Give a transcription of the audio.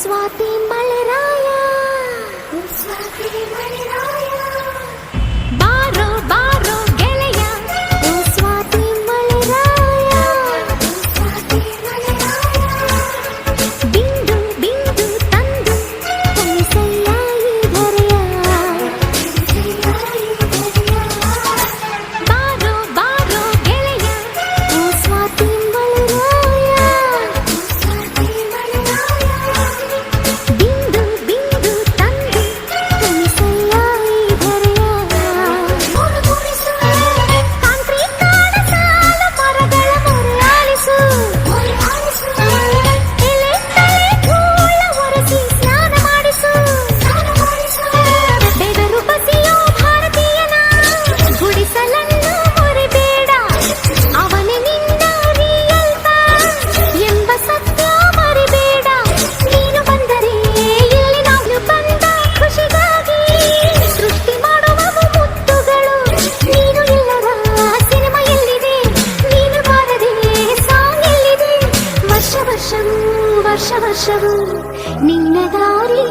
స్వాతి మలరాయ ವರ್ಷ ವರ್ಷವೂ ನಿನ್ನ ದಾರಿ